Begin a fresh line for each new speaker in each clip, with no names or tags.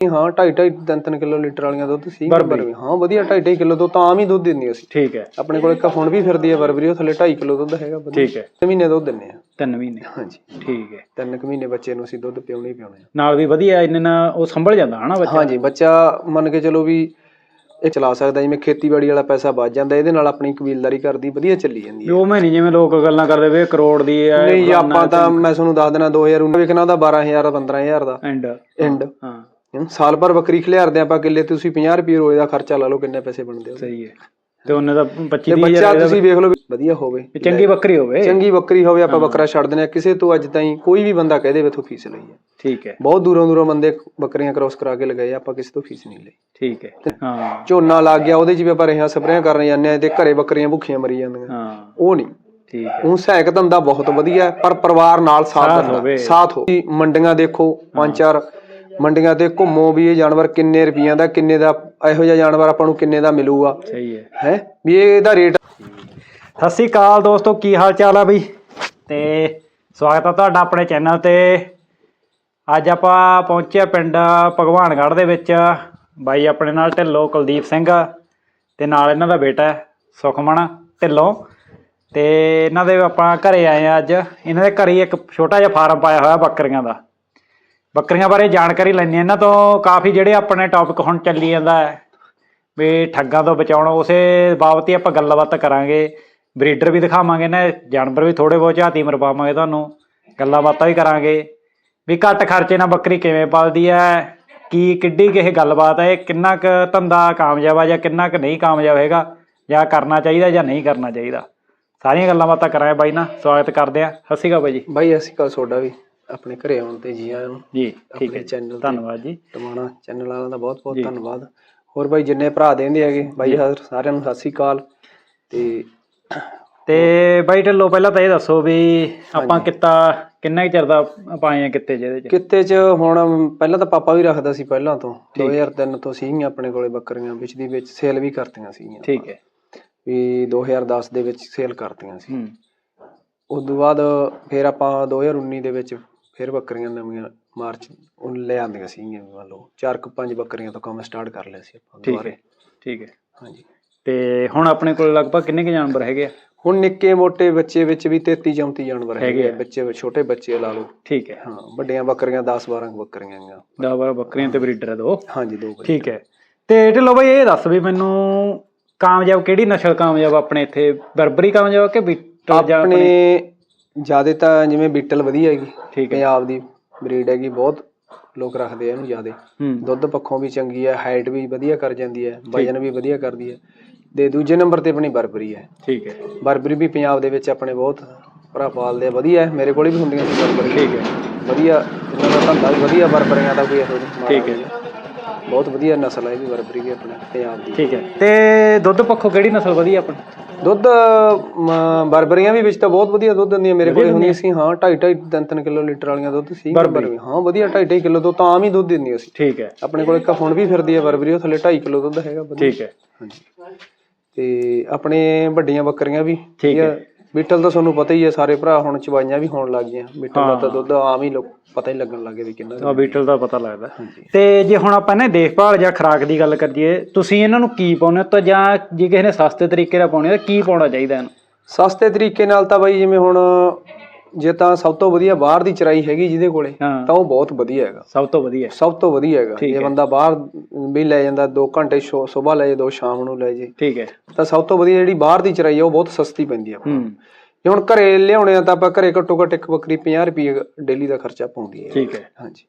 ਹਾਂ 2.5 2.5 3 kilo litre ਵਾਲੀਆਂ ਦੁੱਧ ਸੀ
ਬਰਬਰੀ।
ਬਰਬਰੀ ਹਾਂ ਵਧੀਆ 2.5 2.5 ਕਿਲੋ ਤੋਂ ਤਾਂ ਆਮ ਹੀ ਦੁੱਧ ਦਿੰਦੀ ਅਸੀਂ।
ਠੀਕ ਹੈ।
ਆਪਣੇ ਕੋਲ ਇੱਕ ਹੁਣ ਵੀ ਫਿਰਦੀ ਹੈ ਬਰਬਰੀ ਉਹ ਥੱਲੇ 2.5 ਕਿਲੋ ਦੁੱਧ ਹੈਗਾ ਵਧੀਆ।
ਠੀਕ ਹੈ।
ਤਿੰਨ ਮਹੀਨੇ ਦੁੱਧ ਦਿੰਨੇ ਆ।
ਤਿੰਨ ਮਹੀਨੇ।
ਹਾਂਜੀ।
ਠੀਕ ਹੈ।
ਤਿੰਨ ਕੁ ਮਹੀਨੇ ਬੱਚੇ ਨੂੰ ਅਸੀਂ ਦੁੱਧ ਪਿਉਣਾ ਹੀ ਪਿਉਣਾ
ਨਾਲ ਵੀ ਵਧੀਆ ਇੰਨੇ ਨਾਲ ਉਹ ਸੰਭਲ ਜਾਂਦਾ ਹਨਾ ਬੱਚਾ।
ਹਾਂਜੀ ਬੱਚਾ ਮੰਨ ਕੇ ਚਲੋ ਵੀ ਇਹ ਚਲਾ ਸਕਦਾ ਜਿਵੇਂ ਖੇਤੀਬਾੜੀ ਵਾਲਾ ਪੈਸਾ ਬਚ ਜਾਂਦਾ ਇਹਦੇ ਨਾਲ ਆਪਣੀ ਕਬੀਲਦਾਰੀ ਕਰਦੀ ਵਧੀਆ ਚੱਲੀ ਜਾਂਦੀ ਹੈ
ਉਹ ਮੈਂ ਨਹੀਂ ਜਿਵੇਂ ਲੋਕ ਗੱਲਾਂ ਕਰਦੇ ਵੇ ਕਰੋੜ ਦੀ ਹੈ
ਨਹੀਂ ਆਪਾਂ ਤਾਂ ਮੈਂ ਤੁਹਾਨੂੰ ਦੱਸ ਦੇਣਾ 2019 ਵਿਕਣਾ ਉਹਦਾ 12000 15000 ਦਾ।
ਐਂਡ।
ਐਂਡ।
ਹਾਂ।
ਸਾਲ ਭਰ ਬੱਕਰੀ ਖਿਲਾਰਦੇ ਆਪਾਂ ਕਿੱਲੇ ਤੇ ਤੁਸੀਂ 50 ਰੁਪਏ ਰੋਜ਼ ਦਾ ਖਰਚਾ ਲਾ ਲਓ ਕਿੰਨੇ ਪੈਸੇ ਬਣਦੇ ਉਹਦੇ।
ਸਹੀ ਹੈ। ਤੇ ਉਹਨੇ ਤਾਂ 25
ਤੇ
ਦੀ
ਬੱਚਾ ਤੁਸੀਂ ਵੇਖ ਲਓ ਵਧੀਆ ਹੋਵੇ।
ਚੰਗੀ ਬੱਕਰੀ ਹੋਵੇ।
ਚੰਗੀ ਬੱਕਰੀ ਹੋਵੇ ਆਪਾਂ ਬੱਕਰਾ ਛੱਡ ਦਿੰਦੇ ਆ ਕਿਸੇ ਤੋਂ ਅੱਜ ਤਾਈਂ ਕੋਈ ਵੀ ਬੰਦਾ ਕਹਦੇ ਵੇਥੋਂ ਫੀਸ ਲਈ ਹੈ।
ਠੀਕ ਹੈ।
ਬਹੁਤ ਦੂਰੋਂ ਦੂਰੋਂ ਬੰਦੇ ਬੱਕਰੀਆਂ ਕ੍ਰੋਸ ਕਰਾ ਕੇ ਲਗਾਏ ਆਪਾਂ ਕਿਸੇ ਤੋਂ ਫੀਸ ਨਹੀਂ ਲਈ।
ਠੀਕ ਹੈ। ਹਾਂ।
ਝੋਨਾ ਲੱਗ ਗਿਆ ਉਹਦੇ 'ਚ ਵੀ ਆਪਾਂ ਰੇਹਾਂ ਸਪਰੇਆਂ ਕਰਨ ਜਾਂਦੇ ਆ ਤੇ ਘਰੇ ਬੱਕਰੀਆਂ ਭੁੱਖੀਆਂ ਮਰੀ ਜਾਂਦੀਆਂ।
ਹਾਂ।
ਉਹ ਨਹੀਂ।
ਠੀਕ ਹੈ।
ਉਹ ਸਹਾਇਕ ਧੰਦਾ ਬਹੁਤ ਵਧੀਆ ਪਰ ਪਰਿਵਾਰ ਨਾਲ ਸਾਥ
ਹੋਵੇ।
ਸਾਥ ਹੋ। ਮੰਡੀਆਂ ਦੇਖੋ ਪੰਜ ਚਾਰ ਮੰਡੀਆਂ ਤੇ ਘੁੰਮੋ ਵੀ ਇਹ ਜਾਨਵਰ ਕਿੰਨੇ ਰੁਪਈਆਂ ਦਾ ਕਿੰਨੇ ਦਾ ਇਹੋ ਜਿਹਾ ਜਾਨਵਰ ਆਪਾਂ ਨੂੰ ਕਿੰਨੇ ਦਾ ਮਿਲੂਗਾ?
ਸਹੀ ਹੈ।
ਹੈ? ਵੀ ਇਹ ਇਹਦਾ ਰੇਟ
ਸਤਿ ਸ੍ਰੀ ਅਕਾਲ ਦੋਸਤੋ ਕੀ ਹਾਲ ਚਾਲ ਆ ਬਈ? ਤੇ ਸਵਾਗਤ ਆ ਤੁਹਾਡਾ ਆਪਣੇ ਚੈਨਲ ਤੇ। ਅੱਜ ਆਪਾਂ ਪਹੁੰਚੇ ਆ ਪਿੰਡ ਭਗਵਾਨਗੜ੍ਹ ਦੇ ਵਿੱਚ। ਬਾਈ ਆਪਣੇ ਨਾਲ ਢਿੱਲੋਂ ਕੁਲਦੀਪ ਸਿੰਘ ਤੇ ਨਾਲ ਇਹਨਾਂ ਦਾ ਬੇਟਾ ਸੁਖਮਨ ਢਿੱਲੋਂ। ਤੇ ਇਹਨਾਂ ਦੇ ਆਪਾਂ ਘਰੇ ਆਏ ਆ ਅੱਜ। ਇਹਨਾਂ ਦੇ ਘਰੇ ਹੀ ਇੱਕ ਛੋਟਾ ਜਿਹਾ ਫਾਰਮ ਪਾਇਆ ਹੋਇਆ ਬੱਕਰੀਆਂ ਦਾ। ਬੱਕਰੀਆਂ ਬਾਰੇ ਜਾਣਕਾਰੀ ਲੈਣੀ ਇਹਨਾਂ ਤੋਂ ਕਾਫੀ ਜਿਹੜੇ ਆਪਣੇ ਟੌਪਿਕ ਹੁਣ ਚੱਲੀ ਜਾਂਦਾ ਹੈ ਵੀ ਠੱਗਾਂ ਤੋਂ ਬਚਾਉਣ, ਉਸੇ ਬਾਬਤ ਹੀ ਆਪਾਂ ਗੱਲਬਾਤ ਕਰਾਂਗੇ। ਬਰੀਡਰ ਵੀ ਦਿਖਾਵਾਂਗੇ ਨਾ, ਜਾਨਵਰ ਵੀ ਥੋੜੇ ਬਹੁਤ ਝਾਤੀ ਮਰਵਾਵਾਂਗੇ ਤੁਹਾਨੂੰ। ਗੱਲਾਂ ਬਾਤਾਂ ਵੀ ਕਰਾਂਗੇ। ਵੀ ਘੱਟ ਖਰਚੇ ਨਾਲ ਬੱਕਰੀ ਕਿਵੇਂ ਪਲਦੀ ਹੈ, ਕੀ, ਕਿੱਡੀ ਕਿਹ ਗੱਲਬਾਤ ਹੈ ਕਿੰਨਾ ਕੁ ਧੰਦਾ ਕਾਮਯਾਬ ਆ ਜਾਂ ਕਿੰਨਾ ਕੁ ਨਹੀਂ ਕਾਮਯਾਬ ਹੈਗਾ, ਜਾਂ ਕਰਨਾ ਚਾਹੀਦਾ ਜਾਂ ਨਹੀਂ ਕਰਨਾ ਚਾਹੀਦਾ। ਸਾਰੀਆਂ ਗੱਲਾਂ ਬਾਤਾਂ ਕਰਾਂਗੇ ਬਾਈ ਨਾ ਸਵਾਗਤ ਕਰਦੇ ਆ ਸਤਿ ਸ਼੍ਰੀ ਅਕਾਲ ਬਾਈ ਜੀ।
ਬਾਈ, ਸਤਿ ਸ਼੍ਰੀ ਅਕਾਲ ਤੁਹਾਡਾ ਵੀ। ਆਪਣੇ ਘਰੇ ਆਉਣ ਤੇ ਜੀ ਆਇਆਂ ਨੂੰ।
ਜੀ ਠੀਕ ਹੈ
ਚੈਨਲ
ਧੰਨਵਾਦ ਜੀ।
ਟਮਾਣਾ ਚੈਨਲ ਵਾਲਿਆਂ ਦਾ ਬਹੁਤ ਬਹੁਤ। ਧੰਨਵਾਦ। ਹੋਰ ਬਾਈ ਜਿੰਨੇ ਭਰਾ ਦੇਂਦੇ ਹੈਗੇ ਬਾਈ ਸਾਰਿਆਂ ਨੂੰ ਸਤਿ ਸ੍ਰੀ ਅਕਾਲ। ਤੇ
ਤੇ ਬਾਈ ਢਿੱਲੋਂ ਪਹਿਲਾਂ ਤਾਂ ਇਹ ਦੱਸੋ ਵੀ ਆਪਾਂ ਕਿੱਤਾ ਕਿੰਨਾ ਕੁ ਚਿਰ ਦਾ ਪਾਏ ਆ ਕਿੱਤੇ ਜਿਹਦੇ ਚ?
ਕਿੱਤੇ 'ਚ ਹੁਣ ਪਹਿਲਾਂ ਤਾਂ ਪਾਪਾ ਵੀ ਰੱਖਦਾ ਸੀ ਪਹਿਲਾਂ ਤੋਂ। 2003 ਤੋਂ ਸੀਗੀਆਂ ਆਪਣੇ ਕੋਲੇ ਬੱਕਰੀਆਂ ਵਿੱਚ ਦੀ ਵਿੱਚ ਸੇਲ ਵੀ ਕਰਤੀਆਂ ਸੀਗੀਆਂ
ਠੀਕ ਹੈ।
ਵੀ 2010 ਦੇ ਵਿੱਚ ਸੇਲ ਕਰਤੀਆਂ ਸੀ।
ਹੂੰ।
ਉਸ ਤੋਂ ਬਾਅਦ ਫਿਰ ਆਪਾਂ 2019 ਦੇ ਵਿੱਚ ਫਿਰ ਬੱਕਰੀਆਂ ਨਵੀਆਂ ਮਾਰਚ ਉਹ ਲੈ ਆਂਦੀਆਂ ਸੀਗੀਆਂ ਮੰਨ ਲਓ। ਚਾਰ ਕੁ ਪੰਜ ਬੱਕਰੀਆਂ ਤੋਂ ਕੰਮ ਸਟਾਰਟ ਕਰ ਲਿਆ ਸੀ ਆਪਾਂ
ਠੀਕ
ਦੁਬਾਰੇ।
ਹੈ ਠੀਕ ਹੈ।
ਹਾਂਜੀ।
ਤੇ ਹੁਣ ਆਪਣੇ ਕੋਲ ਲਗਭਗ ਕਿੰਨੇ ਕੁ ਜਾਨਵਰ ਹੈਗੇ ਆ?
ਹੁਣ ਨਿੱਕੇ ਮੋਟੇ ਬੱਚੇ ਵਿੱਚ ਵੀ 33 34 ਜਾਨਵਰ
ਹੈਗੇ ਆ।
ਬੱਚੇ ਛੋਟੇ ਬੱਚੇ ਲਾ ਲਓ।
ਠੀਕ ਹੈ।
ਹਾਂ ਵੱਡੀਆਂ ਬੱਕਰੀਆਂ 10 12 ਬੱਕਰੀਆਂ ਹੈਗੀਆਂ।
10 12 ਬੱਕਰੀਆਂ ਤੇ ਬਰੀਡਰ ਦੋ।
ਹਾਂਜੀ ਦੋ
ਠੀਕ ਹੈ। ਤੇ ਢਿੱਲੋਂ ਬਾਈ ਇਹ ਦੱਸ ਵੀ ਮੈਨੂੰ ਕਾਮਯਾਬ ਕਿਹੜੀ ਨਸਲ ਕਾਮਯਾਬ ਆਪਣੇ ਇੱਥੇ ਬਰਬਰੀ ਕਾਮਯਾਬ ਕਿ ਬੀਟਲ ਜਾਂ
ਆਪਣੇ ਜਿਆਦੇ ਤਾਂ ਜਿਵੇਂ ਬੀਟਲ ਵਧੀਆ ਹੈਗੀ
ਠੀਕ ਹੈ।
ਪੰਜਾਬ ਦੀ ਬਰੀਡ ਹੈਗੀ ਬਹੁਤ ਲੋਕ ਰੱਖਦੇ ਆ ਇਹਨੂੰ ਜਿਆਦੇ।
ਹੂੰ।
ਦੁੱਧ ਪੱਖੋਂ ਵੀ ਚੰਗੀ ਹੈ ਹਾਈਟ ਵੀ ਵਧੀਆ ਕਰ ਜਾਂਦੀ ਹੈ ਵਜਨ ਵੀ ਵਧੀਆ ਕਰਦੀ ਹੈ ਤੇ ਦੂਜੇ ਨੰਬਰ ਤੇ ਆਪਣੀ ਬਰਬਰੀ ਹੈ।
ਠੀਕ ਹੈ।
ਬਰਬਰੀ ਵੀ ਪੰਜਾਬ ਦੇ ਵਿੱਚ ਆਪਣੇ ਬਹੁਤ ਭਰਾ ਪਾਲਦੇ ਆ ਵਧੀਆ ਹੈ ਮੇਰੇ ਕੋਲੇ ਵੀ ਹੁੰਦੀਆਂ ਸੀ ਬਰਬਰੀ।
ਠੀਕ ਹੈ।
ਵਧੀਆ ਇਹਨਾਂ ਦਾ ਧੰਦਾ ਵੀ ਵਧੀਆ ਬਰਬਰੀਆਂ ਦਾ ਕੋਈ ਇਹੋ ਜਿਹਾ
ਠੀਕ ਹੈ।
ਬਹੁਤ ਵਧੀਆ ਨਸਲ ਹੈ ਇਹ ਵੀ ਬਰਬਰੀ ਵੀ ਆਪਣੇ ਪੰਜਾਬ ਦੀ।
ਠੀਕ ਹੈ। ਤੇ ਦੁੱਧ ਪੱਖੋਂ ਕਿਹੜੀ ਨਸਲ ਵਧੀਆ ਆਪਣੀ?
ਦੁੱਧ ਮ, ਬਰਬਰੀਆਂ ਵੀ ਵਿੱਚ ਤਾਂ ਬਹੁਤ ਵਧੀਆ ਦੁੱਧ ਦਿੰਦੀਆਂ ਮੇਰੇ ਕੋਲੇ ਹੁੰਦੀਆਂ ਸੀ ਹਾਂ 2.5 2.5 3 ਕਿਲੋ ਲੀਟਰ ਵਾਲੀਆਂ ਦੁੱਧ ਸੀ ਬਰਬਰੀ? ਹਾਂ ਵਧੀਆ 2.5 ਕਿਲੋ ਤੋਂ ਤਾਂ ਆਮ ਹੀ ਦੁੱਧ ਦਿੰਦੀਆਂ ਸੀ।
ਠੀਕ ਹੈ।
ਆਪਣੇ ਕੋਲ ਇੱਕ ਹੁਣ ਵੀ ਫਿਰਦੀ ਹੈ ਬਰਬਰੀ ਉਹ ਥੱਲੇ 2.5 ਕਿਲੋ ਦੁੱਧ ਹੈਗਾ ਵਧੀਆ।
ਠੀਕ ਹੈ।
ਹਾਂਜੀ। ਤੇ ਆਪਣੇ ਵੱਡੀਆਂ ਬੱਕਰੀਆਂ ਵੀ
ਠੀਕ ਹੈ।
ਬੀਟਲ ਤਾਂ ਤੁਹਾਨੂੰ ਪਤਾ ਹੀ ਹੈ ਸਾਰੇ ਭਰਾ ਹੁਣ ਚਵਾਈਆਂ ਵੀ ਹੋਣ ਲੱਗ ਗਈਆਂ। ਬੀਟਲ ਦਾ ਤਾਂ ਦੁੱਧ ਆਮ ਹੀ ਲੋਕ ਪਤਾ ਹੀ ਲੱਗਣ ਲੱਗੇ ਵੀ ਕਿੰਨਾ
ਆ ਬੀਟਲ ਦਾ ਪਤਾ ਲੱਗਦਾ ਤੇ ਜੇ ਹੁਣ ਆਪਾਂ ਨੇ ਦੇਖਭਾਲ ਜਾਂ ਖੁਰਾਕ ਦੀ ਗੱਲ ਕਰੀਏ ਤੁਸੀਂ ਇਹਨਾਂ ਨੂੰ ਕੀ ਪਾਉਂਦੇ ਹੋ? ਤਾਂ ਜਾਂ ਜੇ ਕਿਸੇ ਨੇ ਸਸਤੇ ਤਰੀਕੇ ਨਾਲ ਪਾਉਣੇ ਤਾਂ ਕੀ ਪਾਉਣਾ ਚਾਹੀਦਾ ਇਹਨੂੰ?
ਸਸਤੇ ਤਰੀਕੇ ਨਾਲ ਤਾਂ ਬਾਈ ਜਿਵੇਂ ਹੁਣ ਜੇ ਤਾਂ ਸਭ ਤੋਂ ਵਧੀਆ ਬਾਹਰ ਦੀ ਚਰਾਈ ਹੈਗੀ ਜਿਹਦੇ ਕੋਲੇ
ਹਾਂ।
ਤਾਂ ਉਹ ਬਹੁਤ ਵਧੀਆ ਹੈਗਾ।
ਸਭ ਤੋਂ ਵਧੀਆ
ਸਭ ਤੋਂ ਵਧੀਆ ਹੈਗਾ।
ਠੀਕ
ਜੇ
ਹੈ।
ਬੰਦਾ ਬਾਹਰ ਵੀ ਲੈ ਜਾਂਦਾ 2 ਘੰਟੇ ਸਵੇਰ ਲੈ ਜੇ ਦੋ ਸ਼ਾਮ ਨੂੰ ਲੈ ਜੇ
ਠੀਕ ਹੈ।
ਤਾਂ ਸਭ ਤੋਂ ਵਧੀਆ ਜਿਹੜੀ ਬਾਹਰ ਦੀ ਚਰਾਈ ਹੈ ਉਹ ਬਹੁਤ ਸਸਤੀ ਪੈਂਦੀ ਆ
ਹੂੰ।
ਜੇ ਹੁਣ ਘਰੇ ਲਿਆਉਣੇ ਆ ਤਾਂ ਆਪਾਂ ਘਰੇ ਘੱਟੋ ਘੱਟ ਇੱਕ ਬੱਕਰੀ 50 ਰੁਪਏ ਡੇਲੀ ਦਾ ਖਰਚਾ ਪਾਉਂਦੀ ਹੈ।
ਠੀਕ ਹੈ।
ਹਾਂਜੀ।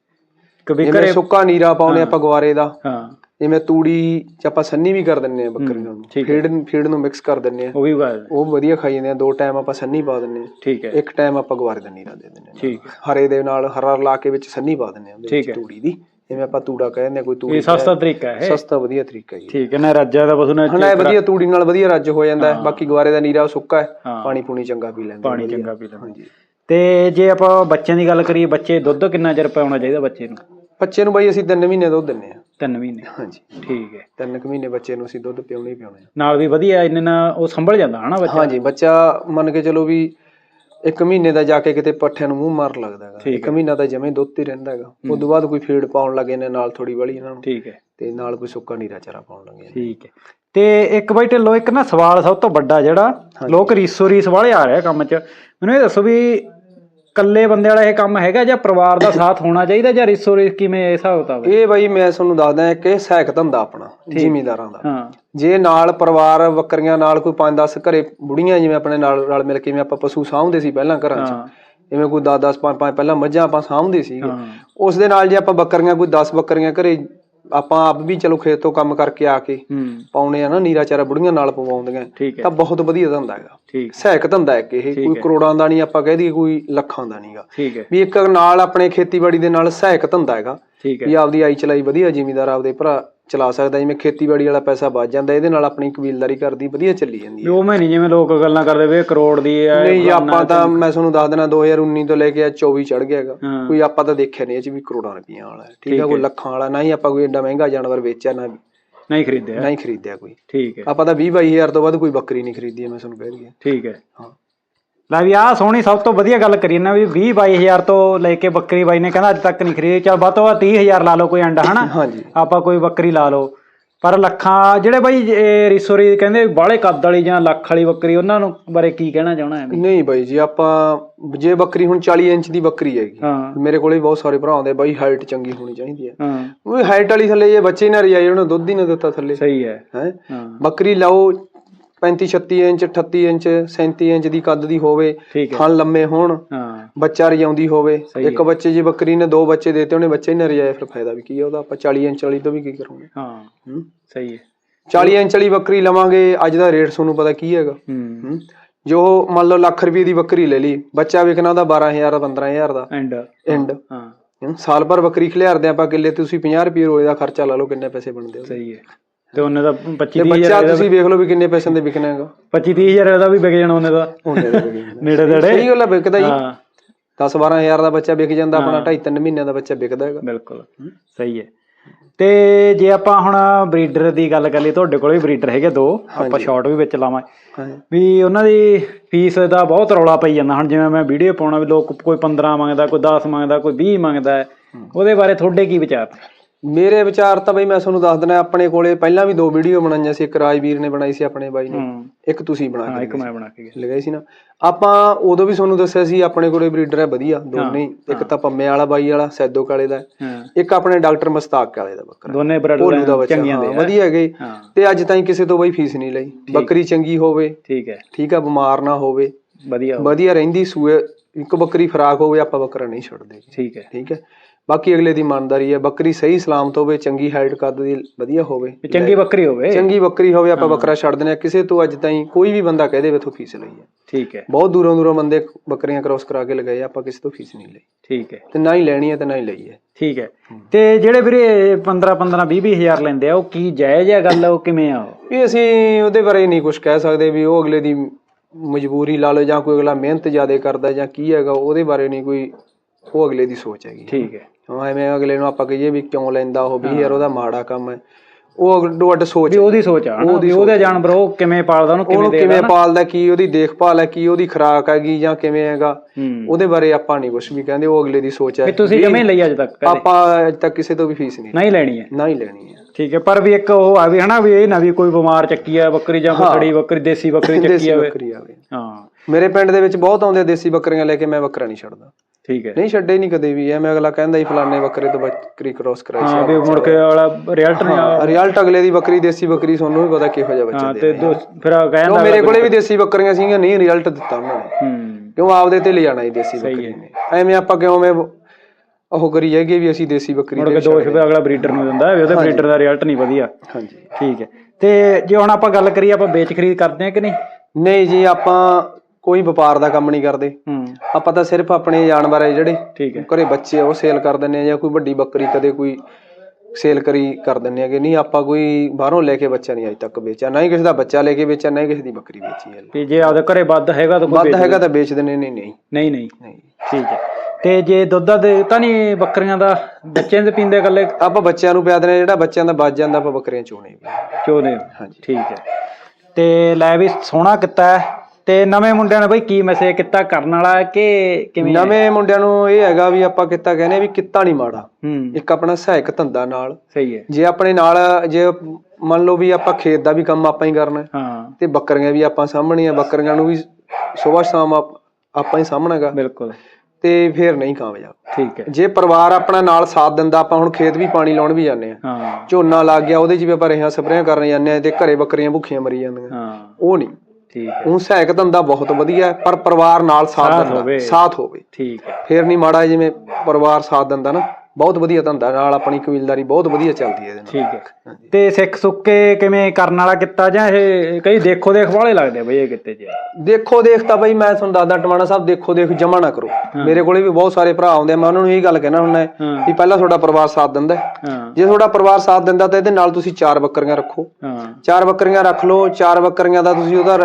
ਕभी
ਜਿਵੇਂ
ਘਰੇ
ਸੁੱਕਾ ਨੀਰਾ ਪਾਉਣੇ ਆਪਾਂ ਗਵਾਰੇ ਦਾ
ਹਾਂ।
ਜਿਵੇਂ ਤੂੜੀ ਚ ਆਪਾਂ ਸੰਨੀ ਵੀ ਕਰ ਦਿੰਨੇ ਆ ਬੱਕਰੀਆਂ ਨੂੰ।
ਠੀਕ ਹੈ।
ਫੀਡ ਫੀਡ ਨੂੰ ਮਿਕਸ ਕਰ ਦਿੰਨੇ ਆ।
ਉਹ ਵੀ ਗੱਲ
ਉਹ ਵਧੀਆ ਖਾਈ ਜਾਂਦੇ ਆ। ਦੋ ਟਾਈਮ ਆਪਾਂ ਸੰਨੀ ਪਾ ਦਿੰਨੇ ਆ।
ਠੀਕ ਹੈ।
ਇੱਕ ਟਾਈਮ ਆਪਾਂ ਗਵਾਰੇ ਦਾ ਨੀਰਾ ਦੇ ਦਿੰਨੇ ਆ।
ਠੀਕ
ਹਰੇ ਦੇ ਨਾਲ ਹਰਾ ਲਾ ਕੇ ਵਿੱਚ ਸੰਨੀ ਪਾ ਦਿੰਨੇ ਆ ਉਹਦੇ
ਠੀਕ
ਵਿੱਚ
ਹੈ।
ਤੂੜੀ ਦੀ। ਜਿਵੇਂ ਆਪਾਂ ਤੂੜਾ ਕਹਿੰਦੇ ਆ ਕੋਈ ਤੂੜੀ
ਇਹ ਸਸਤਾ ਤਰੀਕਾ ਹੈ।
ਸਸਤਾ ਵਧੀਆ ਤਰੀਕਾ ਜੀ।
ਠੀਕ ਹੈ ਨਾ ਰਾਜਾ ਦਾ ਪਸ਼ੂ ਨਾ
ਹਣਾ ਇਹ ਵਧੀਆ ਤੂੜੀ ਨਾਲ ਵਧੀਆ ਰੱਜ ਹੋ ਜਾਂਦਾ ਹੈ। ਬਾਕੀ ਗਵਾਰੇ ਦਾ ਨੀਰਾ ਉਹ ਸੁੱਕਾ ਹੈ।
ਹਾਂ।
ਪਾਣੀ ਪੂਣੀ ਚੰਗਾ ਪੀ ਲੈਂਦੇ
ਪਾਣੀ
ਵਧੀਆ।
ਚੰਗਾ ਪੀ ਲੈਂਦਾ
ਹਾਂਜੀ।
ਤੇ ਜੇ ਆਪਾਂ ਬੱਚਿਆਂ ਦੀ ਗੱਲ ਕਰੀਏ ਬੱਚੇ ਦੁੱਧ ਕਿੰਨਾ ਚਿਰ ਪਾਉਣਾ ਚਾਹੀਦਾ ਬੱਚੇ ਨੂੰ?
ਬੱਚੇ ਨੂੰ ਬਾਈ ਅਸੀਂ 3 ਮਹੀਨੇ ਦੁੱਧ ਦਿੰਨੇ ਆ
ਤਿੰਨ ਮਹੀਨੇ।
ਹਾਂਜੀ।
ਠੀਕ ਹੈ।
ਤਿੰਨ ਕੁ ਮਹੀਨੇ ਬੱਚੇ ਨੂੰ ਅਸੀਂ ਦੁੱਧ ਪਿਉਣਾ ਹੀ ਪਿਉਣਾ
ਨਾਲ ਵੀ ਵਧੀਆ ਇੰਨੇ ਨਾਲ ਉਹ ਸੰਭਲ ਜਾਂਦਾ ਹਨਾ ਬੱਚਾ?
ਹਾਂਜੀ ਬੱਚਾ ਮੰਨ ਕੇ ਚਲੋ ਵੀ ਇੱਕ ਮਹੀਨੇ ਦਾ ਜਾ ਕੇ ਕਿਤੇ ਪੱਠਿਆਂ ਨੂੰ ਮੂੰਹ ਮਾਰ ਲੱਗਦਾ ਹੈਗਾ। ਇੱਕ ਮਹੀਨਾ ਤਾਂ ਜਮੇ ਦੁੱਧ ਤੇ ਰਹਿੰਦਾ ਹੈਗਾ। ਉਸ ਤੋਂ ਬਾਅਦ ਕੋਈ ਫੀਡ ਪਾਉਣ ਲੱਗੇ ਨੇ ਨਾਲ ਥੋੜੀ ਬੜੀ ਇਹਨਾਂ ਨੂੰ।
ਠੀਕ ਹੈ।
ਤੇ ਨਾਲ ਕੋਈ ਸੁੱਕਾ ਨੀਰਾ ਚਾਰਾ ਪਾਉਣ ਲੱਗੇ ਨੇ।
ਠੀਕ ਹੈ। ਤੇ ਇੱਕ ਬਾਈ ਢਿੱਲੋਂ ਇੱਕ ਨਾ ਸਵਾਲ ਸਭ ਤੋਂ ਵੱਡਾ ਜਿਹੜਾ ਲੋਕ ਰੀਸੋ ਰੀਸ ਵਾਲੇ ਆ ਰਿਹਾ ਕੰਮ 'ਚ। ਮੈਨੂੰ ਇਹ ਦੱਸੋ ਵੀ ਇਕੱਲੇ ਬੰਦੇ ਵਾਲਾ ਇਹ ਕੰਮ ਹੈਗਾ ਜਾਂ ਪਰਿਵਾਰ ਦਾ ਸਾਥ ਹੋਣਾ ਚਾਹੀਦਾ ਜਾਂ ਰੀਸੋ ਰੀਸ ਕਿਵੇਂ ਇਹ ਹਿਸਾਬ ਕਿਤਾਬ ਹੈ?
ਇਹ ਬਾਈ ਮੈਂ ਤੁਹਾਨੂੰ ਦੱਸਦਾ ਇੱਕ ਇਹ ਸਹਾਇਕ ਧੰਦਾ ਆਪਣਾ ਜ਼ਿਮੀਂਦਾਰਾਂ ਦਾ।
ਹਾਂ।
ਜੇ ਨਾਲ ਪਰਿਵਾਰ ਬੱਕਰੀਆਂ ਨਾਲ ਕੋਈ 5-10 ਘਰੇ ਬੁੜੀਆਂ ਜਿਵੇਂ ਆਪਣੇ ਨਾਲ ਰਲ ਮਿਲ ਕੇ ਜਿਵੇਂ ਆਪਾਂ ਪਸ਼ੂ ਸਾਂਭਦੇ ਸੀ ਪਹਿਲਾਂ ਘਰਾਂ 'ਚ
ਹਾਂ।
ਜਿਵੇਂ ਕੋਈ 10-10 5-5 ਪਹਿਲਾਂ ਮੱਝਾਂ ਆਪਾਂ ਸਾਂਭਦੇ ਸੀਗੇ
ਹਾਂ।
ਉਸ ਦੇ ਨਾਲ ਜੇ ਆਪਾਂ ਬੱਕਰੀਆਂ ਕੋਈ 10 ਬੱਕਰੀਆਂ ਘਰੇ ਆਪਾਂ ਆਪ ਵੀ ਚਲੋ ਖੇਤ ਤੋਂ ਕੰਮ ਕਰਕੇ ਆ ਕੇ ਪਾਉਣੇ ਆ ਨਾ ਨੀਰਾ ਚਾਰਾ ਬੁੜੀਆਂ ਨਾਲ ਪਵਾਉਂਦੀਆਂ। ਤਾਂ ਬਹੁਤ ਵਧੀਆ ਧੰਦਾ ਹੈਗਾ। ਸਹਾਇਕ ਧੰਦਾ ਹੈ ਕਿ ਇਹ ਕੋਈ ਕਰੋੜਾਂ ਦਾ ਨਹੀਂ ਆਪਾਂ ਕਹਿ ਦਈਏ ਕੋਈ ਲੱਖਾਂ ਦਾ ਨਹੀਂਗਾ। ਵੀ ਇੱਕ ਨਾਲ ਆਪਣੇ ਖੇਤੀਬਾੜੀ ਦੇ ਨਾਲ ਸਹਾਇਕ ਧੰਦਾ ਹੈਗਾ। ਵੀ ਆਪਦੀ ਆਈ ਚਲਾਈ ਵਧੀਆ ਜ਼ਿਮੀਂਦਾਰ ਆਪਦੇ ਭਰਾ ਚਲਾ ਸਕਦਾ ਜਿਵੇਂ ਖੇਤੀਬਾੜੀ ਵਾਲਾ ਪੈਸਾ ਬਚ ਜਾਂਦਾ ਇਹਦੇ ਨਾਲ ਆਪਣੀ ਕਬੀਲਦਾਰੀ ਕਰਦੀ ਵਧੀਆ ਚੱਲੀ ਜਾਂਦੀ ਹੈ।
ਉਹ ਮੈਂ ਨਹੀਂ ਜਿਵੇਂ ਲੋਕ ਗੱਲਾਂ ਕਰਦੇ ਵੇ ਕਰੋੜ ਦੀ ਹੈ
ਨਹੀਂ ਆਪਾਂ ਤਾਂ ਮੈਂ ਤੁਹਾਨੂੰ ਦੱਸ ਦੇਣਾ 2019 ਤੋਂ ਲੈ ਕੇ ਆ 24 ਚੜ ਗਿਆ ਹੈਗਾ। ਕੋਈ ਆਪਾਂ ਤਾਂ ਦੇਖਿਆ ਨਹੀਂ ਇਹ ਚ ਵੀ ਕਰੋੜਾਂ ਰੁਪਈਆ ਵਾਲਾ ਠੀਕ ਹੈ ਕੋਈ ਲੱਖਾਂ ਵਾਲਾ ਨਾ ਹੀ ਆਪਾਂ ਕੋਈ ਏਡਾ ਮਹਿੰਗਾ ਜਾਨਵਰ ਵੇਚਿਆ ਨਾ
ਨਹੀਂ ਖਰੀਦਿਆ।
ਨਾ ਹੀ ਖਰੀਦਿਆ ਕੋਈ।
ਠੀਕ ਹੈ।
ਆਪਾਂ ਤਾਂ 20 22000 ਤੋਂ ਵੱਧ ਕੋਈ ਬੱਕਰੀ ਨਹੀਂ ਖਰੀਦੀ ਮੈਂ ਤੁਹਾਨੂੰ ਕਹਿ ਦਈਏ।
ਠੀਕ ਹੈ।
ਹਾਂ।
ਲੈ ਵੀ ਆਹ ਸੋਹਣੀ ਸਭ ਤੋਂ ਵਧੀਆ ਗੱਲ ਕਰੀ ਨਾ ਵੀ 20 22000 ਤੋਂ ਲੈ ਕੇ ਬੱਕਰੀ ਬਾਈ ਨੇ ਕਹਿੰਦਾ ਅੱਜ ਤੱਕ ਨਹੀਂ ਖਰੀਦੀ ਚਲ ਵੱਧ ਤੋਂ ਵੱਧ 30000 ਲਾ ਲਓ ਕੋਈ ਅੰਡਾ ਹਨਾ?
ਹਾਂਜੀ।
ਆਪਾਂ ਕੋਈ ਬੱਕਰੀ ਲਾ ਲਓ। ਪਰ ਲੱਖਾਂ ਜਿਹੜੇ ਬਾਈ ਇਹ ਰੀਸੋਰੀ ਕਹਿੰਦੇ ਬਾਹਲੇ ਕੱਦ ਵਾਲੀ ਜਾਂ ਲੱਖ ਵਾਲੀ ਬੱਕਰੀ ਉਹਨਾਂ ਨੂੰ ਬਾਰੇ ਕੀ ਕਹਿਣਾ ਚਾਹਣਾ ਹੈ
ਨਹੀਂ ਬਾਈ ਜੀ ਆਪਾਂ ਜੇ ਬੱਕਰੀ ਹੁਣ 40 ਇੰਚ ਦੀ ਬੱਕਰੀ ਹੈਗੀ
ਹਾਂ।
ਮੇਰੇ ਕੋਲੇ ਬਹੁਤ ਸਾਰੇ ਭਰਾ ਆਉਂਦੇ ਬਾਈ ਹਾਈਟ ਚੰਗੀ ਹੋਣੀ ਚਾਹੀਦੀ ਹੈ।
ਹਾਂ।
ਉਹ ਹਾਈਟ ਵਾਲੀ ਥੱਲੇ ਜੇ ਬੱਚੇ ਨਾ ਰਜਾਈ ਉਹਨੂੰ ਦੁੱਧ ਹੀ ਨਾ ਦਿੱਤਾ ਥੱਲੇ।
ਸਹੀ ਹੈ।
ਹੈ?
ਹਾਂ।
ਬੱਕਰੀ ਲਾਓ 35 36 ਇੰਚ 38 ਇੰਚ 37 ਇੰਚ ਦੀ ਕੱਦ ਦੀ ਹੋਵੇ
ਠੀਕ ਹੈ।
ਥਣ ਲੰਮੇ ਹੋਣ
ਹਾਂ।
ਬੱਚਾ ਰਜਾਉਂਦੀ ਹੋਵੇ
ਸਹੀ
ਇੱਕ ਬੱਚੇ ਜੇ ਬੱਕਰੀ ਨੇ ਦੋ ਬੱਚੇ ਦੇਤੇ ਉਹਨੇ ਬੱਚੇ ਹੀ ਨਾ ਰਜਾਇਆ ਫਿਰ ਫਾਇਦਾ ਵੀ ਕੀ ਹੈ ਉਹਦਾ? ਆਪਾਂ 40 ਇੰਚ ਵਾਲੀ ਤੋਂ ਵੀ ਕੀ ਕਰੋਗੇ?
ਹਾਂ।
ਹੂੰ?
ਸਹੀ ਹੈ।
40 ਇੰਚ ਵਾਲੀ ਬੱਕਰੀ ਲਵਾਂਗੇ ਅੱਜ ਦਾ ਰੇਟ ਤੁਹਾਨੂੰ ਪਤਾ ਕੀ ਹੈਗਾ?
ਹੂੰ।
ਹੂੰ? ਜੋ ਮੰਨ ਲਓ ਲੱਖ ਰੁਪਏ ਦੀ ਬੱਕਰੀ ਲੈ ਲਈ ਬੱਚਾ ਵਿਕਣਾ ਉਹਦਾ 12000 15000 ਦਾ।
ਐਂਡ।
ਐਂਡ।
ਹਾਂ।
ਹੂੰ, ਸਾਲ ਭਰ ਬੱਕਰੀ ਖਿਲਾਰਦੇ ਆਪਾਂ ਕਿੱਲੇ ਤੇ ਤੁਸੀਂ 50 ਰੁਪਏ ਰੋਜ਼ ਦਾ ਖਰਚਾ ਲਾ ਲਓ ਕਿੰਨੇ ਪੈਸੇ ਬਣਦੇ ਹੋ
ਸਹੀ ਹੈ। ਤੇ ਉਹਨੇ ਦਾ 25
ਤੇ ਬੱਚਾ ਤੁਸੀਂ ਵੇਖ ਲਓ ਵੀ ਕਿੰਨੇ ਪੈਸਿਆਂ ਦੇ ਵਿਕਣਾ ਹੈਗਾ
25 30000 ਦਾ ਵੀ ਵਿਕ ਜਾਣਾ ਉਹਨੇ ਦਾ
ਉਹਨੇ ਦਾ ਵਿਕ।
ਨੇੜੇ ਤੇੜੇ।
ਸਹੀ ਗੱਲ ਹੈ ਵਿਕਦਾ ਜੀ
ਹਾਂ।
10 12000 ਦਾ ਬੱਚਾ ਵਿਕ ਜਾਂਦਾ ਆਪਣਾ 2.5 3 ਮਹੀਨਿਆਂ ਦਾ ਬੱਚਾ ਵਿਕਦਾ ਹੈਗਾ।
ਬਿਲਕੁਲ ਸਹੀ ਹੈ। ਤੇ ਜੇ ਆਪਾਂ ਹੁਣ ਬਰੀਡਰ ਦੀ ਗੱਲ ਕਰ ਲਈ ਤੁਹਾਡੇ ਕੋਲ ਵੀ ਬਰੀਡਰ ਹੈਗੇ ਦੋ ਆਪਾਂ ਸ਼ਾਰਟ ਵੀ ਵਿੱਚ ਲਾਵਾਂ।
ਹਾਂਜੀ।
ਵੀ ਉਹਨਾਂ ਦੀ ਫੀਸ ਦਾ ਬਹੁਤ ਰੌਲਾ ਪਈ ਜਾਂਦਾ। ਹੁਣ ਜਿਵੇਂ ਮੈਂ ਵੀਡੀਓ ਪਾਉਣਾ ਵੀ ਲੋਕ ਕੋਈ 15 ਮੰਗਦਾ ਕੋਈ 10 ਮੰਗਦਾ ਕੋਈ 20 ਮੰਗਦਾ ਹੈ। ਉਹਦੇ ਬਾਰੇ ਤੁਹਾਡੇ ਕੀ ਵਿਚਾਰ
ਮੇਰੇ ਵਿਚਾਰ ਤਾਂ ਬਈ ਮੈਂ ਤੁਹਾਨੂੰ ਦੱਸ ਦਿੰਦਾ ਆਪਣੇ ਕੋਲੇ ਪਹਿਲਾਂ ਵੀ ਦੋ ਵੀਡੀਓ ਬਣਾਈਆਂ ਸੀ ਇੱਕ ਰਾਜਵੀਰ ਨੇ ਬਣਾਈ ਸੀ ਆਪਣੇ ਬਾਈ ਨੇ ਇੱਕ ਤੁਸੀਂ ਬਣਾ
ਹਾਂ
ਕੇ
ਇੱਕ ਮੈਂ ਬਣਾ ਕੇ
ਲਗਾਈ ਸੀ ਨਾ। ਆਪਾਂ ਉਦੋਂ ਵੀ ਤੁਹਾਨੂੰ ਦੱਸਿਆ ਸੀ ਆਪਣੇ ਕੋਲੇ ਬਰੀਡਰ ਹੈ ਵਧੀਆ ਦੋਨੇ। ਇੱਕ ਤਾਂ ਪੰਮੇ ਵਾਲਾ ਬਾਈ ਵਾਲਾ ਸੈਦੋ ਕਾਲੇ ਦਾ ਇੱਕ ਆਪਣੇ ਡਾਕਟਰ ਮਸਤਾਕ ਕਾਲੇ ਦਾ ਬੱਕਰਾ।
ਦੋਨੇ
ਬੱਚਾ
ਚੰਗੀਆਂ ਦੇ।
ਵਧੀਆ ਹੈਗੇ। ਤੇ ਅੱਜ ਤਾਈਂ ਕਿਸੇ ਤੋਂ ਬਈ ਫੀਸ ਨਹੀਂ ਲਈ। ਬੱਕਰੀ ਚੰਗੀ ਹੋਵੇ
ਠੀਕ ਹੈ।
ਠੀਕ ਆ ਬਿਮਾਰ ਨਾ ਹੋਵੇ।
ਵਧੀਆ
ਵਧੀਆ ਰਹਿੰਦੀ ਸੂਏ ਇੱਕ ਬੱਕਰੀ ਖਰਾਕ ਹੋਵੇ ਆਪਾਂ ਬੱਕਰਾ ਨਹੀਂ ਛੱਡਦੇ।
ਠੀਕ ਹੈ।
ਠੀਕ ਹੈ। ਬਾਕੀ ਅਗਲੇ ਦੀ ਇਮਾਨਦਾਰੀ ਹੈ ਬੱਕਰੀ ਸਹੀ ਸਲਾਮਤ ਹੋਵੇ ਚੰਗੀ ਹਾਈਟ ਕੱਦ ਦੀ ਵਧੀਆ ਹੋਵੇ।
ਵੀ ਚੰਗੀ ਬੱਕਰੀ ਹੋਵੇ।
ਚੰਗੀ ਬੱਕਰੀ ਹੋਵੇ ਆਪਾਂ ਬੱਕਰਾ ਛੱਡ ਦਿੰਦੇ ਹਾਂ। ਕਿਸੇ ਤੋਂ ਅੱਜ ਤਾਈਂ ਕੋਈ ਵੀ ਬੰਦਾ ਕਹਦੇ ਵੇਥੋਂ ਫੀਸ ਲਈ ਹੈ।
ਠੀਕ ਹੈ।
ਬਹੁਤ ਦੂਰੋਂ ਦੂਰੋਂ ਬੰਦੇ ਬੱਕਰੀਆਂ ਕ੍ਰੋਸ ਕਰਾ ਕੇ ਲਗਾਏ ਆ, ਆਪਾਂ ਕਿਸੇ ਤੋਂ ਫੀਸ ਨਹੀਂ ਲਈ।
ਠੀਕ ਹੈ।
ਤੇ ਨਾ ਹੀ ਲੈਣੀ ਹੈ ਤੇ ਨਾ ਹੀ ਲਈ ਹੈ।
ਠੀਕ ਹੈ। ਤੇ ਜਿਹੜੇ ਵੀਰੇ 15 15 20 20 ਹਜ਼ਾਰ ਲੈਂਦੇ ਆ ਉਹ ਕੀ ਜਾਇਜ਼ ਹੈ ਗੱਲ ਉਹ ਕਿਵੇਂ ਆ ਉਹ?
ਵੀ ਅਸੀਂ ਉਹਦੇ ਬਾਰੇ ਨਹੀਂ ਕੁਝ ਕਹਿ ਸਕਦੇ ਵੀ ਉਹ ਅਗਲੇ ਦੀ ਮਜਬੂਰੀ ਲਾ ਲਓ ਜਾਂ ਕੋਈ ਅਗਲਾ ਮਿਹਨਤ ਜ਼ਿਆਦਾ ਕਰਦਾ ਜਾਂ ਕੀ ਹੈਗਾ ਉਹਦੇ ਬਾਰੇ ਨਹੀਂ ਕੋਈ ਉਹ ਅਗਲੇ ਦੀ ਸੋਚ ਹੈਗੀ।
ਠੀਕ ਹੈ।
ਹਾਂ ਐਵੇਂ ਅਗਲੇ ਨੂੰ ਆਪਾਂ ਕਹੀਏ ਵੀ ਕਿਉਂ ਲੈਂਦਾ ਉਹ ਵੀ ਯਾਰ ਉਹਦਾ ਮਾੜਾ ਕੰਮ ਹੈ। ਉਹ ਅੱਡੋ ਅੱਡ ਸੋਚ
ਵੀ ਉਹਦੀ ਸੋਚ ਆ ਵੀ ਉਹਦੇ ਜਾਨਵਰ ਉਹ ਕਿਵੇਂ ਪਾਲਦਾ ਉਹਨੂੰ ਕਿਵੇਂ
ਉਹਨੂੰ
ਦੇ
ਕਿਵੇਂ ਪਾਲਦਾ ਕੀ ਉਹਦੀ ਦੇਖਭਾਲ ਹੈ ਕੀ ਉਹਦੀ ਖੁਰਾਕ ਹੈਗੀ ਜਾਂ ਕਿਵੇਂ ਹੈਗਾ। ਉਹਦੇ ਬਾਰੇ ਆਪਾਂ ਨਹੀਂ ਕੁਝ ਵੀ ਕਹਿੰਦੇ ਉਹ ਅਗਲੇ ਦੀ ਸੋਚ ਹੈ।
ਵੀ ਤੁਸੀਂ ਜਮੇ ਲਈ ਅੱਜ ਤੱਕ?
ਆਪਾਂ ਅੱਜ ਤੱਕ ਕਿਸੇ ਤੋਂ ਵੀ ਫੀਸ ਨਹੀਂ
ਨਹੀਂ ਲੈਣੀ ਹੈ।
ਨਾ ਹੀ ਲੈਣੀ ਹੈ।
ਠੀਕ ਹੈ ਪਰ ਵੀ ਇੱਕ ਉਹ ਆ ਵੀ ਹਨਾ ਵੀ ਇਹ ਨਾ ਵੀ ਕੋਈ ਬਿਮਾਰ ਚੱਕੀ ਆ ਬੱਕਰੀ ਜਾਂ ਕੋਈ ਖੜੀ ਬੱਕਰੀ ਦੇਸੀ ਬੱਕਰੀ ਚੱਕੀ ਆਵੇ। ਹਾਂ।
ਮੇਰੇ ਪਿੰਡ ਦੇ ਵਿੱਚ ਬਹੁਤ ਆਉਂਦੇ ਦੇਸੀ ਬੱਕਰੀਆਂ ਲੈ ਕੇ ਮੈਂ ਬੱਕਰਾ ਨਹੀਂ ਛੱਡਦਾ।
ਠੀਕ ਹੈ।
ਨਹੀਂ ਛੱਡੇ ਨਹੀਂ ਕਦੇ ਵੀ। ਐਵੇਂ ਅਗਲਾ ਕਹਿੰਦਾ ਹੀ ਫਲਾਣੇ ਬੱਕਰੇ ਤੋਂ ਬੱਕਰੀ ਕ੍ਰੋਸ ਕਰਾਈ
ਹਾਂ ਵੀ ਮੁੜ ਕੇ ਵਾਲਾ ਰਿਜ਼ਲਟ ਨਹੀਂ ਆ
ਸੀ ਰਿਜ਼ਲਟ ਅਗਲੇ ਦੀ ਬੱਕਰੀ ਦੇਸੀ ਬੱਕਰੀ ਤੁਹਾਨੂੰ ਵੀ ਪਤਾ ਕਿਹੋ ਜਿਹਾ ਬੱਚਾ
ਹਾਂ ਤੇ ਫਿਰ ਕਹਿੰਦਾ
ਮੇਰੇ ਕੋਲੇ ਵੀ ਦੇਸੀ ਬੱਕਰੀਆਂ ਸੀਗੀਆਂ ਨਹੀਂ ਰਿਜ਼ਲਟ ਦਿੱਤਾ ਉਹਨਾਂ ਨੇ।
ਹੂੰ।
ਕਿਉਂ ਆਪਦੇ ਤੇ ਲੈ ਜਾਣਾ ਹੀ ਦੇਸੀ ਬੱਕਰੀ ਨੇ। ਐਵੇਂ ਆਪਾਂ ਕਿਉਂ ਮੈਂ ਉਹ ਕਰੀ ਜਾਈਏ ਵੀ ਅਸੀਂ ਦੇਸੀ ਬੱਕਰੀ
ਮੁੜ ਕੇ ਦੋਸ਼ ਵੀ ਅਗਲਾ ਬਰੀਡਰ ਨੂੰ ਦਿੰਦਾ ਵੀ ਉਹਦੇ ਬਰੀਡਰ ਦਾ ਰਿਜ਼ਲਟ ਨਹੀਂ ਵਧੀਆ।
ਹਾਂਜੀ।
ਠੀਕ ਹੈ। ਤੇ ਜੇ ਹੁਣ ਆਪਾਂ ਗੱਲ ਕਰੀਏ ਆਪਾਂ ਵੇਚ ਖਰੀਦ ਕਰਦੇ ਆ ਕਿ ਨਹੀਂ?
ਨਹੀਂ ਜੀ ਆਪਾਂ ਕੋਈ ਵਪਾਰ ਦਾ ਕੰਮ ਨਹੀਂ ਕਰਦੇ।
ਹੂੰ।
ਆਪਾਂ ਤਾਂ ਸਿਰਫ ਆਪਣੇ ਜਾਨਵਰ ਹੈ ਜਿਹੜੇ।
ਠੀਕ ਹੈ।
ਘਰੇ ਬੱਚੇ ਆ, ਉਹ ਸੇਲ ਕਰ ਦਿੰਨੇ ਆ ਜਾਂ ਕੋਈ ਵੱਡੀ ਬੱਕਰੀ ਕਦੇ ਕੋਈ ਸੇਲ ਕਰੀ ਕਰ ਦਿੰਨੇ ਆ ਕਿ ਨਹੀਂ ਆਪਾਂ ਕੋਈ ਬਾਹਰੋਂ ਲੈ ਕੇ ਬੱਚਾ ਨਹੀਂ ਅਜੇ ਤੱਕ ਵੇਚਿਆ। ਨਾ ਹੀ ਕਿਸੇ ਦਾ ਬੱਚਾ ਲੈ ਕੇ ਵੇਚਿਆ ਨਾ ਹੀ ਕਿਸੇ ਦੀ ਬੱਕਰੀ ਵੇਚੀ ਹੈ।
ਵੀ ਜੇ ਆਪਦੇ ਘਰੇ ਵੱਧ ਹੈਗਾ ਤਾਂ ਕੋਈ
ਵੱਧ ਹੈਗਾ ਤਾਂ ਵੇਚ ਦਿੰਨੇ ਨਹੀਂ ਨਹੀਂ।
ਨਹੀਂ ਨਹੀਂ।
ਨਹੀਂ।
ਠੀਕ ਹੈ। ਤੇ ਜੇ ਦੁੱਧ ਦੇ ਤਾਂ ਨਹੀਂ ਬੱਕਰੀਆਂ ਦਾ ਬੱਚਿਆਂ ਦੇ ਪੀਂਦੇ ਇਕੱਲੇ?
ਆਪਾਂ ਬੱਚਿਆਂ ਨੂੰ ਪਿਆ ਦਿੰਦੇ ਹਾਂ, ਜਿਹੜਾ ਬੱਚਿਆਂ ਦਾ ਬਚ ਜਾਂਦਾ ਆਪਾਂ ਬੱਕਰੀਆਂ ਚੋਣੇ ਵੀ। ਹਾਂਜੀ।
ਠੀਕ ਹੈ। ਤੇ ਲੈ ਵੀ ਸੋਹਣਾ ਕੀਤਾ ਹੈ। ਤੇ ਨਵੇਂ ਮੁੰਡਿਆਂ ਨੇ ਬਈ ਕੀ ਮੈਸੇਜ ਕੀਤਾ ਕਰਨ ਵਾਲਾ ਕਿ ਕਿਵੇਂ
ਨਵੇਂ ਮੁੰਡਿਆਂ ਨੂੰ ਇਹ ਹੈਗਾ ਵੀ ਆਪਾਂ ਕਿੱਤਾ ਕਹਿੰਦੇ ਆ ਵੀ ਕਿੱਤਾ ਨਹੀਂ ਮਾੜਾ। ਇੱਕ ਆਪਣਾ ਸਹਾਇਕ ਧੰਦਾ ਨਾਲ।
ਸਹੀ ਹੈ।
ਜੇ ਆਪਣੇ ਨਾਲ ਜੇ ਮੰਨ ਲਓ ਵੀ ਆਪਾਂ ਖੇਤ ਦਾ ਵੀ ਕੰਮ ਆਪਾਂ ਹੀ ਕਰਨਾ ਹੈ,
ਹਾਂ।
ਤੇ ਬੱਕਰੀਆਂ ਵੀ ਆਪਾਂ ਸਾਹਮਣੀਆਂ ਬੱਕਰੀਆਂ ਨੂੰ ਵੀ ਸਵੇਰ ਸ਼ਾਮ ਆਪ- ਆਪਾਂ ਹੀ ਸਾਹਮਣਾਗਾ
ਬਿਲਕੁਲ।
ਤੇ ਫੇਰ ਨਹੀਂ ਕਾਮਯਾਬ।
ਠੀਕ ਹੈ।
ਜੇ ਪਰਿਵਾਰ ਆਪਣਾ ਨਾਲ ਸਾਥ ਦਿੰਦਾ ਆਪਾਂ ਹੁਣ ਖੇਤ ਵੀ ਪਾਣੀ ਲਾਉਣ ਵੀ ਜਾਂਦੇ ਆ
ਹਾਂ।
ਝੋਨਾ ਲੱਗ ਗਿਆ ਉਹਦੇ 'ਚ ਵੀ ਆਪਾਂ ਰੇਹਾਂ ਸਪਰੇਆਂ ਕਰਨ ਜਾਂਦੇ ਆ ਤੇ ਘਰੇ ਬੱਕਰੀਆਂ ਭੁੱਖੀਆਂ ਮਰੀ ਜਾਂਦੀਆਂ।
ਹਾਂ।
ਉਹ ਨਹੀਂ।
ਠੀਕ ਹੈ।
ਉਹ ਸਹਾਇਕ ਧੰਦਾ ਬਹੁਤ ਵਧੀਆ ਹੈ, ਪਰ ਪਰਿਵਾਰ ਨਾਲ ਸਾਥ
ਸਾਥ
ਦਿੰਦਾ
ਹੋਵੇ।
ਸਾਥ ਹੋਵੇ।
ਠੀਕ ਹੈ।
ਫੇਰ ਨਹੀਂ ਮਾੜਾ ਜਿਵੇਂ ਪਰਿਵਾਰ ਸਾਥ ਦਿੰਦਾ ਨਾ। ਬਹੁਤ ਵਧੀਆ ਧੰਦਾ ਨਾਲ ਆਪਣੀ ਕਬੀਲਦਾਰੀ ਬਹੁਤ ਵਧੀਆ ਚੱਲਦੀ ਹੈ ਇਹਦੇ ਨਾਲ।
ਠੀਕ ਹੈ। ਤੇ ਸਿੱਖ ਸੁੱਕੇ ਕਿਵੇਂ ਕਰਨ ਵਾਲਾ ਕੀਤਾ ਜਾਂ ਇਹ ਕਈ ਦੇਖੋ ਦੇਖ ਵਾਲੇ ਲੱਗਦੇ ਆ ਬਈ ਇਹ ਕਿਤੇ ਜੇ
ਦੇਖੋ ਦੇਖ ਤਾਂ ਬਈ ਮੈਂ ਤੁਹਾਨੂੰ ਦੱਸਦਾ ਟਵਾਣਾ ਸਾਹਿਬ ਦੇਖੋ ਦੇਖ ਜਮਾ ਨਾ ਕਰੋ। ਮੇਰੇ ਕੋਲੇ ਵੀ ਬਹੁਤ ਸਾਰੇ ਭਰਾ ਆਉਂਦੇ ਆ ਮੈਂ ਉਹਨਾਂ ਨੂੰ ਇਹ ਗੱਲ ਕਹਿਣਾ ਹੁੰਦਾ ਵੀ ਪਹਿਲਾਂ ਤੁਹਾਡਾ ਪਰਿਵਾਰ ਸਾਥ ਦਿੰਦਾ ਜੇ ਤੁਹਾਡਾ ਪਰਿਵਾਰ ਸਾਥ ਦਿੰਦਾ ਤਾਂ ਇਹਦੇ ਨਾਲ ਤੁਸੀਂ ਚਾਰ ਬੱਕਰੀਆਂ ਰੱਖੋ। ਚਾਰ ਬੱਕਰੀਆਂ ਰੱਖ ਲਓ ਚਾਰ ਬੱਕਰੀਆਂ ਦਾ ਤੁਸੀਂ ਉਹਦਾ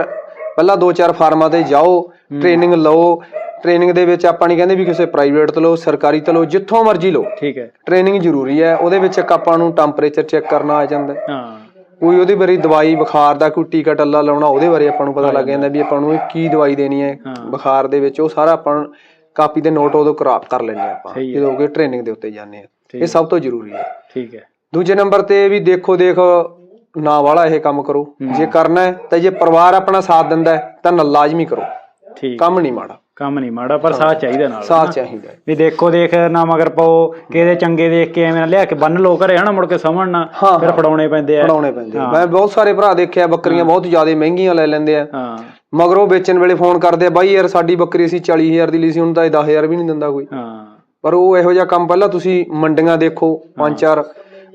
ਪਹਿਲਾਂ ਦੋ ਚਾਰ ਫਾਰਮਾਂ ਤੇ ਜਾਓ ਟ੍ਰੇਨਿੰਗ ਲਓ ਟ੍ਰੇਨਿੰਗ ਦੇ ਵਿੱਚ ਆਪਾਂ ਨਹੀਂ ਕਹਿੰਦੇ ਵੀ ਕਿਸੇ ਪ੍ਰਾਈਵੇਟ ਤੋਂ ਲਓ ਸਰਕਾਰੀ ਤੋਂ ਲਓ ਜਿੱਥੋਂ ਮਰਜ਼ੀ ਲਓ।
ਠੀਕ ਹੈ।
ਟ੍ਰੇਨਿੰਗ ਜ਼ਰੂਰੀ ਹੈ ਉਹਦੇ ਵਿੱਚ ਇੱਕ ਆਪਾਂ ਨੂੰ ਟੈਂਪਰੇਚਰ ਚੈੱਕ ਕਰਨਾ ਆ ਜਾਂਦਾ। ਹੈ। ਕੋਈ ਉਹਦੇ ਬਾਰੇ ਦਵਾਈ ਬੁਖਾਰ ਦਾ ਕੋਈ ਟੀਕਾ ਟੱਲਾ ਲਾਉਣਾ ਉਹਦੇ ਬਾਰੇ ਆਪਾਂ ਨੂੰ ਪਤਾ ਲੱਗ ਜਾਂਦਾ ਵੀ ਆਪਾਂ ਨੂੰ ਇਹ ਕੀ ਦਵਾਈ ਦੇਣੀ ਹੈ। ਬੁਖਾਰ ਦੇ ਵਿੱਚ ਉਹ ਸਾਰਾ ਆਪਾਂ ਕਾਪੀ ਤੇ ਨੋਟ ਉਦੋਂ ਕਰਾ ਕਰ ਲੈਂਦੇ ਆਪਾਂ। ਜਦੋਂ ਕਿ ਟ੍ਰੇਨਿੰਗ ਦੇ ਉੱਤੇ ਜਾਂਦੇ ਆ ਇਹ ਸਭ ਤੋਂ ਜ਼ਰੂਰੀ ਹੈ।
ਠੀਕ ਹੈ।
ਦੂਜੇ ਨੰਬਰ ਤੇ ਵੀ ਦੇਖੋ ਦੇਖ ਨਾ ਵਾਲਾ ਇਹ ਕੰਮ ਕਰੋ। ਜੇ ਕਰਨਾ ਹੈ ਤਾਂ ਜੇ ਪਰਿਵਾਰ ਆਪਣਾ ਸਾਥ ਦਿੰਦਾ ਹੈ ਤਾਂ ਨਾ ਲਾਜ਼ਮੀ ਕਰੋ।
ਠੀਕ।
ਕੰਮ ਨਹੀਂ ਮਾੜਾ।
ਕੰਮ ਨਹੀਂ ਮਾੜਾ ਪਰ ਸਾਥ ਚਾਹੀਦਾ ਨਾਲ
ਸਾਥ ਚਾਹੀਦਾ
ਵੀ ਦੇਖੋ ਦੇਖ ਨਾ ਮਗਰ ਪਾਓ ਕਿਹਦੇ ਚੰਗੇ ਦੇਖ ਕੇ ਐਵੇਂ ਨਾ ਲਿਆ ਕੇ ਬੰਨ ਲੋ ਘਰੇ ਹਨਾ ਮੁੜ ਕੇ ਸਮਝ ਨਾ
ਹਾਂ,
ਫਿਰ ਫੜਾਉਣੇ ਪੈਂਦੇ ਆ।
ਪੜਾਉਣੇ ਪੈਂਦੇ ਆ। ਮੈਂ ਬਹੁਤ ਸਾਰੇ ਭਰਾ ਦੇਖਿਆ ਬੱਕਰੀਆਂ ਬਹੁਤ ਜ਼ਿਆਦਾ ਮਹਿੰਗੀਆਂ ਲੈ ਲੈਂਦੇ ਆ।
ਹਾਂ।
ਮਗਰੋਂ ਵੇਚਣ ਵੇਲੇ ਫੋਨ ਕਰਦੇ ਆ ਬਾਈ ਯਾਰ ਸਾਡੀ ਬੱਕਰੀ ਅਸੀਂ 40000 ਦੀ ਲਈ ਸੀ ਹੁਣ ਤਾਂ ਇਹ 10000 ਵੀ ਨਹੀਂ ਦਿੰਦਾ ਕੋਈ।
ਹਾਂ।
ਪਰ ਉਹ ਇਹੋ ਜਿਹਾ ਕੰਮ ਪਹਿਲਾਂ ਤੁਸੀਂ ਮੰਡੀਆਂ ਦੇਖੋ ਪੰਜ ਚਾਰ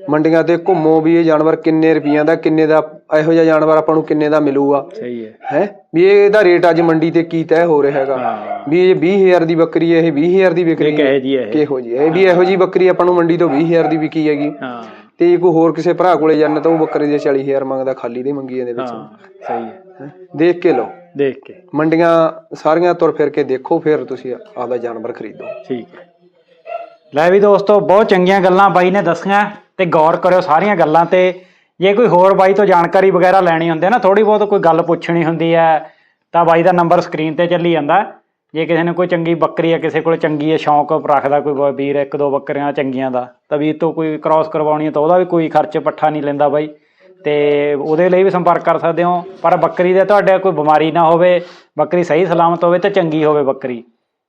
ਮੰਡੀਆਂ ਤੇ ਘੁੰਮੋ ਵੀ ਇਹ ਜਾਨਵਰ ਕਿੰਨੇ ਰੁਪਈਆਂ ਦਾ ਕਿੰਨੇ ਦਾ ਇਹੋ ਜਿਹਾ ਜਾਨਵਰ ਆਪਾਂ ਨੂੰ ਕਿੰਨੇ ਦਾ ਮਿਲੂਗਾ?
ਸਹੀ ਹੈ।
ਹੈ? ਵੀ ਇਹਦਾ ਰੇਟ ਅੱਜ ਮੰਡੀ ਤੇ ਕੀ ਤੈਅ ਹੋ ਰਿਹਾ ਹੈਗਾ?
ਹਾਂ।
ਵੀ ਇਹ 20000 ਦੀ ਬੱਕਰੀ ਹੈ ਇਹ 20000 ਦੀ ਵਿਕਰੀ
ਇਹ ਕਹੇ ਜੀ ਇਹ?
ਕਿਹੋ ਜੀ ਇਹ ਵੀ ਇਹੋ ਜੀ ਬੱਕਰੀ ਆਪਾਂ ਨੂੰ ਮੰਡੀ ਤੋਂ 20000 ਦੀ ਵਿਕੀ ਹੈਗੀ।
ਹਾਂ।
ਤੇ ਜੇ ਕੋਈ ਹੋਰ ਕਿਸੇ ਭਰਾ ਕੋਲੇ ਜਾਣਾ ਤਾਂ ਉਹ ਬੱਕਰੀ ਦੇ 40000 ਮੰਗਦਾ ਖਾਲੀ ਦੇ ਮੰਗੀ ਇਹਦੇ ਵਿੱਚ।
ਹਾਂ ਸਹੀ ਹੈ।
ਹੈਂ। ਦੇਖ ਕੇ ਲਓ।
ਦੇਖ ਕੇ।
ਮੰਡੀਆਂ ਸਾਰੀਆਂ ਤੁਰ ਫਿਰ ਕੇ ਦੇਖੋ ਫਿਰ ਤੁਸੀਂ ਆਪਦਾ ਜਾਨਵਰ ਖਰੀਦੋ।
ਠੀਕ ਹੈ। ਲੈ ਵੀ ਦੋਸਤੋ ਬਹੁਤ ਚੰਗੀਆਂ ਗੱਲਾਂ ਬਾਈ ਨੇ ਦੱਸੀਆਂ। ਤੇ ਗੌਰ ਕਰਿਓ ਸਾਰੀਆਂ ਗੱਲਾਂ ਤੇ। ਜੇ ਕੋਈ ਹੋਰ ਬਾਈ ਤੋਂ ਜਾਣਕਾਰੀ ਵਗੈਰਾ ਲੈਣੀ ਹੁੰਦੀ ਹੈ ਨਾ ਥੋੜੀ ਬਹੁਤ ਕੋਈ ਗੱਲ ਪੁੱਛਣੀ ਹੁੰਦੀ ਹੈ, ਤਾਂ ਬਾਈ ਦਾ ਨੰਬਰ ਸਕਰੀਨ ਤੇ ਚੱਲੀ ਜਾਂਦਾ। ਜੇ ਕਿਸੇ ਨੇ ਕੋਈ ਚੰਗੀ ਬੱਕਰੀ ਹੈ, ਕਿਸੇ ਕੋਲ ਚੰਗੀ ਹੈ, ਸ਼ੌਂਕ ਰੱਖਦਾ ਕੋਈ ਵੀਰ, ਇੱਕ ਦੋ ਬੱਕਰੀਆਂ ਚੰਗੀਆਂ ਦਾ, ਤਾਂ ਵੀਰ ਤੋਂ ਕੋਈ ਕ੍ਰਾਸ ਕਰਵਾਉਣੀ ਹੈ, ਤਾਂ ਉਹਦਾ ਵੀ ਕੋਈ ਖਰਚ ਪੱਠਾ ਨਹੀਂ ਲੈਂਦਾ ਬਾਈ। ਤੇ ਉਹਦੇ ਲਈ ਵੀ ਸੰਪਰਕ ਕਰ ਸਕਦੇ ਹੋ, ਪਰ ਬੱਕਰੀ ਦੇ ਤੁਹਾਡੇ ਕੋਈ ਬਿਮਾਰੀ ਨਾ ਹੋਵੇ, ਬੱਕਰੀ ਸਹੀ ਸਲਾਮਤ ਹੋਵੇ ਤੇ ਚੰਗੀ ਹੋਵੇ ਬੱਕਰੀ।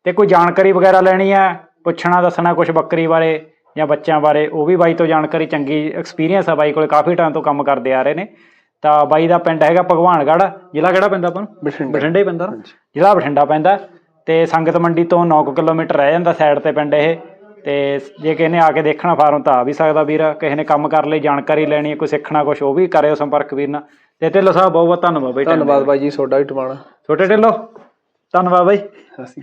ਤੇ ਕੋਈ ਜਾਣਕਾਰੀ ਵਗੈਰਾ ਲੈਣੀ ਹੈ, ਪੁੱਛਣਾ ਦੱਸਣਾ ਕੁਝ ਬੱਕਰੀ ਬਾਰੇ ਜਾਂ ਬੱਚਿਆਂ ਬਾਰੇ ਉਹ ਵੀ ਬਾਈ ਤੋਂ ਜਾਣਕਾਰੀ ਚੰਗੀ ਐਕਸਪੀਰੀਅੰਸ ਆ ਬਾਈ ਕੋਲੇ ਕਾਫੀ ਟਾਈਮ ਤੋਂ ਕੰਮ ਕਰਦੇ ਆ ਰਹੇ ਨੇ। ਤਾਂ ਬਾਈ ਦਾ ਪਿੰਡ ਹੈਗਾ ਭਗਵਾਨਗੜ੍ਹ ਜ਼ਿਲ੍ਹਾ ਕਿਹੜਾ ਪੈਂਦਾ ਆਪਾਂ ਨੂੰ?
ਬਠਿੰਡਾ।
ਹੀ ਪੈਂਦਾ ਜ਼ਿਲ੍ਹਾ ਬਠਿੰਡਾ ਪੈਂਦਾ। ਤੇ ਸੰਗਤ ਮੰਡੀ ਤੋਂ 9 ਕਿਲੋਮੀਟਰ ਰਹਿ ਜਾਂਦਾ ਸਾਈਡ ਤੇ ਪਿੰਡ ਇਹ। ਤੇ ਜੇ ਕਿਸੇ ਨੇ ਆ ਕੇ ਦੇਖਣਾ ਫਾਰਮ ਤਾਂ ਆ ਵੀ ਸਕਦਾ ਵੀਰ। ਕਿਸੇ ਨੇ ਕੰਮ ਕਰਨ ਲਈ ਜਾਣਕਾਰੀ ਲੈਣੀ ਹੈ ਕੋਈ ਸਿੱਖਣਾ ਕੁਝ ਉਹ ਵੀ ਕਰਿਓ ਸੰਪਰਕ ਵੀਰ ਨਾਲ। ਤੇ ਢਿੱਲੋਂ ਸਾਹਿਬ ਬਹੁਤ ਬਹੁਤ ਧੰਨਵਾਦ ਬਾਈ
ਧੰਨਵਾਦ ਬਾਈ ਜੀ ਤੁਹਾਡਾ ਵੀ ਟਮਾਣਾ।
ਛੋਟੇ ਢਿੱਲੋਂ ਧੰਨਵਾਦ ਬਾਈ।